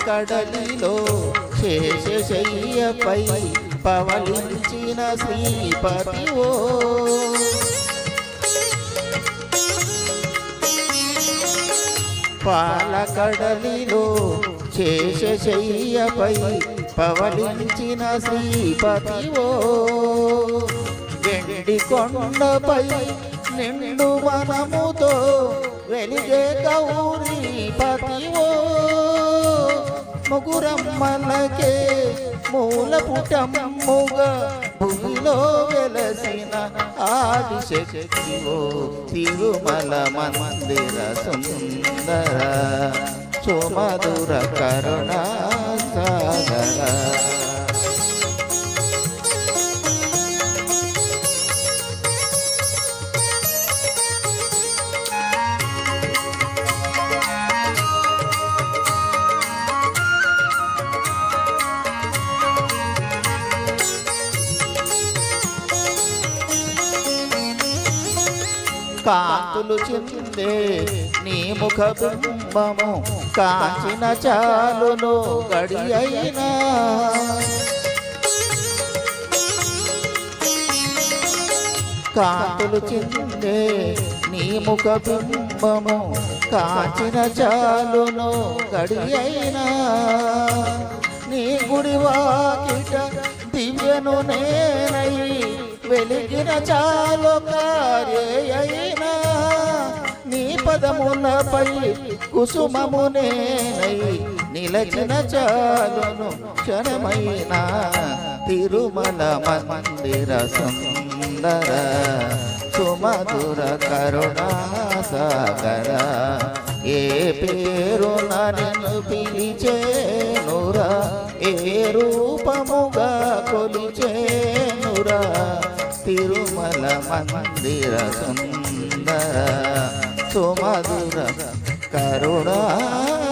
కడలిలో శేషశయ్యపై పవలించిన శ్రీపతివో పాలకడలిలో శేషశయ్యపై పవలించిన శ్రీపతివో వెండి కొండపై నిండు మనముతో వెలిగే గౌరీ పతివో ముగురమ్మలకే మూల పుటమ్ముగా భూమిలో వెలసిన ఆదిశక్తివో తిరుమల మందిర సుందర సుమధుర కరుణా సాగర కాంతులు చిందే నీ ముఖ బింబము కాచిన చాలును గడి అయినా. కాంతులు చిందే నీ ముఖ బింబము కాచిన చాలును గడి అయినా. నీ గుడి వాకిట దివ్యను నేను వెలిగిన చాలు కార్యైనా నీ పదములపై కుసుమమునేనై నిలచిన చాలును క్షణమైన తిరుమల మందిర సుందర సుమధుర కరుణా సాగర ఏ పేరు నన్ను పిలిచేనురా ఏ రూపముగా కొలిచేనురా తిరుమల మందిర సుందర సుమధుర కరుణా సాగర